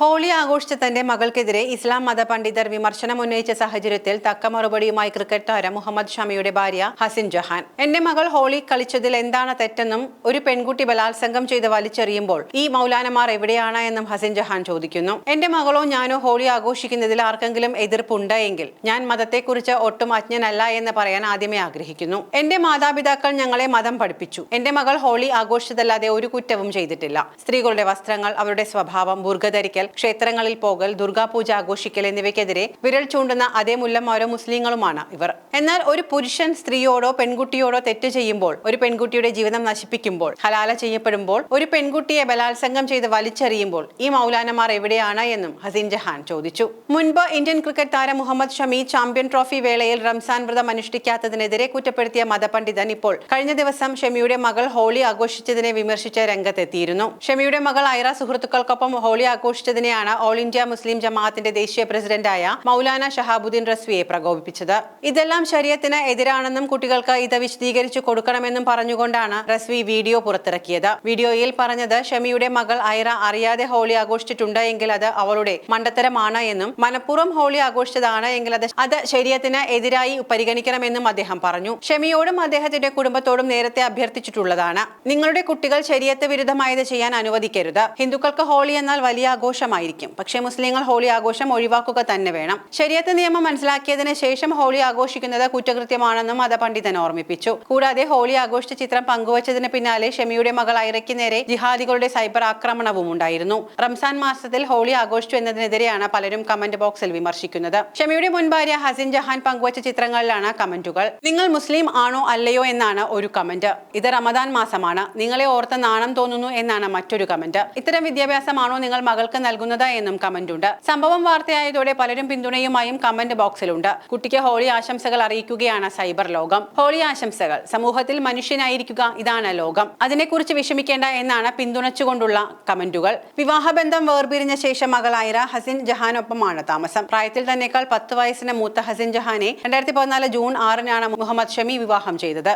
Holy ആഘോഷിച്ച തന്റെ മകൾക്കെതിരെ ഇസ്ലാം മത പണ്ഡിതർ വിമർശനം ഉന്നയിച്ച സാഹചര്യത്തിൽ തക്ക മറുപടിയുമായി ക്രിക്കറ്റ് താരം മുഹമ്മദ് ഷമിയുടെ ഭാര്യ ഹസിൻ ജഹാൻ. എന്റെ മകൾ ഹോളി കളിച്ചതിൽ എന്താണ് തെറ്റെന്നും ഒരു പെൺകുട്ടി ബലാത്സംഗം ചെയ്ത് വലിച്ചെറിയുമ്പോൾ ഈ മൗലാനമാർ എവിടെയാണ് എന്നും ഹസിൻ ജഹാൻ ചോദിക്കുന്നു. എന്റെ മകളോ ഞാനോ ഹോളി ആഘോഷിക്കുന്നതിൽ ആർക്കെങ്കിലും എതിർപ്പുണ്ടെങ്കിൽ ഞാൻ മതത്തെക്കുറിച്ച് ഒട്ടും അജ്ഞനല്ല എന്ന് പറയാൻ ആദ്യമേ ആഗ്രഹിക്കുന്നു. എന്റെ മാതാപിതാക്കൾ ഞങ്ങളെ മതം പഠിപ്പിച്ചു. എന്റെ മകൾ ഹോളി ആഘോഷിച്ചതല്ലാതെ ഒരു കുറ്റവും ചെയ്തിട്ടില്ല. സ്ത്രീകളുടെ വസ്ത്രങ്ങൾ അവരുടെ സ്വഭാവം ബുർഗ ക്ഷേത്രങ്ങളിൽ പോകൽ ദുർഗാപൂജ ആഘോഷിക്കൽ എന്നിവയ്ക്കെതിരെ വിരൽ ചൂണ്ടുന്ന അതേ മുല്ലന്മാരോ മുസ്ലിങ്ങളുമാണ് ഇവർ. എന്നാൽ ഒരു പുരുഷൻ സ്ത്രീയോടോ പെൺകുട്ടിയോടോ തെറ്റ് ചെയ്യുമ്പോൾ ഒരു പെൺകുട്ടിയുടെ ജീവിതം നശിപ്പിക്കുമ്പോൾ ഹലാല ചെയ്യപ്പെടുമ്പോൾ ഒരു പെൺകുട്ടിയെ ബലാത്സംഗം ചെയ്ത് വലിച്ചെറിയുമ്പോൾ ഈ മൗലാനമാർ എവിടെയാണ് എന്നും ഹസീൻ ജഹാൻ ചോദിച്ചു. മുൻപ് ഇന്ത്യൻ ക്രിക്കറ്റ് താരം മുഹമ്മദ് ഷമി ചാമ്പ്യൻ ട്രോഫി വേളയിൽ റംസാൻ വ്രതം അനുഷ്ഠിക്കാത്തതിനെതിരെ കുറ്റപ്പെടുത്തിയ മതപണ്ഡിതൻ ഇപ്പോൾ കഴിഞ്ഞ ദിവസം ഷമിയുടെ മകൾ ഹോളി ആഘോഷിച്ചതിനെ വിമർശിച്ച രംഗത്തെത്തിയിരുന്നു. ഷമിയുടെ മകൾ ഐറ സുഹൃത്തുക്കൾക്കൊപ്പം ഹോളി ആഘോഷിച്ചതിനെയാണ് ഓൾ ഇന്ത്യ മുസ്ലിം ജമാഅത്തിന്റെ ദേശീയ പ്രസിഡന്റായ മൗലാന ഷഹാബുദ്ദീൻ റസ്വിയെ പ്രകോപിപ്പിച്ചത്. ഇതെല്ലാം ശരീരത്തിന് എതിരാണെന്നും കുട്ടികൾക്ക് ഇത് വിശദീകരിച്ചു കൊടുക്കണമെന്നും പറഞ്ഞുകൊണ്ടാണ് റസ്വി വീഡിയോ പുറത്തിറക്കിയത്. വീഡിയോയിൽ പറഞ്ഞത് ഷമിയുടെ മകൾ ഐറ അറിയാതെ ഹോളി ആഘോഷിച്ചിട്ടുണ്ട് എങ്കിൽ അത് അവളുടെ മണ്ടത്തരമാണ് എന്നും മനഃപൂർവം ഹോളി ആഘോഷിച്ചതാണ് എങ്കിൽ അത് അത് ശരീരത്തിന് എതിരായി പരിഗണിക്കണമെന്നും അദ്ദേഹം പറഞ്ഞു. ഷമിയോടും അദ്ദേഹത്തിന്റെ കുടുംബത്തോടും നേരത്തെ അഭ്യർത്ഥിച്ചിട്ടുള്ളതാണ്. നിങ്ങളുടെ കുട്ടികൾ ശരീരത്ത് വിരുദ്ധമായത് ചെയ്യാൻ അനുവദിക്കരുത്. ഹിന്ദുക്കൾക്ക് ഹോളി എന്നാൽ വലിയ ആഘോഷമായിരിക്കും. പക്ഷേ മുസ്ലിങ്ങൾ ഹോളി ആഘോഷം ഒഴിവാക്കുക തന്നെ വേണം. ശരിയത്ത് നിയമം മനസ്സിലാക്കിയതിന് ശേഷം ഹോളി ആഘോഷിക്കുന്നത് കുറ്റകൃത്യമാണെന്നും മതപണ്ഡിതൻ ഓർമ്മിപ്പിച്ചു. കൂടാതെ ഹോളി ആഘോഷിച്ച ചിത്രം പങ്കുവച്ചതിന് പിന്നാലെ ഷമിയുടെ മകൾ ഐറയ്ക്ക് നേരെ ജിഹാദികളുടെ സൈബർ ആക്രമണവും ഉണ്ടായിരുന്നു. റംസാൻ മാസത്തിൽ ഹോളി ആഘോഷിച്ചു എന്നതിനെതിരെയാണ് പലരും കമന്റ് ബോക്സിൽ വിമർശിക്കുന്നത്. ഷമിയുടെ മുൻ ഭാര്യ ഹസിൻ ജഹാൻ പങ്കുവച്ച ചിത്രങ്ങളിലാണ് കമന്റുകൾ. നിങ്ങൾ മുസ്ലിം ആണോ അല്ലയോ എന്നാണ് ഒരു കമന്റ്. ഇത് റമദാൻ മാസമാണ്. നിങ്ങളെ ഓർത്ത് നാണം തോന്നുന്നു എന്നാണ് മറ്റൊരു കമന്റ്. ഇത്തരം വിദ്യാഭ്യാസമാണോ നിങ്ങൾ മകൾക്ക് നൽകുന്നത് എന്നും കമന്റ് ഉണ്ട് സംഭവം വാർത്തയായതോടെ പലരും പിന്തുണയുമായും കമന്റ് ബോക്സിലുണ്ട്. കുട്ടിക്ക് ഹോളി ആശംസകൾ അറിയിക്കുകയാണ് സൈബർ ലോകം. ഹോളി ആശംസകൾ. സമൂഹത്തിൽ മനുഷ്യനായിരിക്കുക ഇതാണ് ലോകം. അതിനെക്കുറിച്ച് വിഷമിക്കേണ്ട എന്നാണ് പിന്തുണച്ചുകൊണ്ടുള്ള കമന്റുകൾ. വിവാഹബന്ധം വേർപിരിഞ്ഞ ശേഷം മകളായിര ഹസിൻ ജഹാനൊപ്പമാണ് താമസം. പ്രായത്തിൽ തന്നെക്കാൾ പത്ത് വയസ്സിന് മൂത്ത ഹസിൻ ജഹാനെ രണ്ടായിരത്തി പതിനാല് ജൂൺ ആറിനാണ് മുഹമ്മദ് ഷമി വിവാഹം ചെയ്തത്.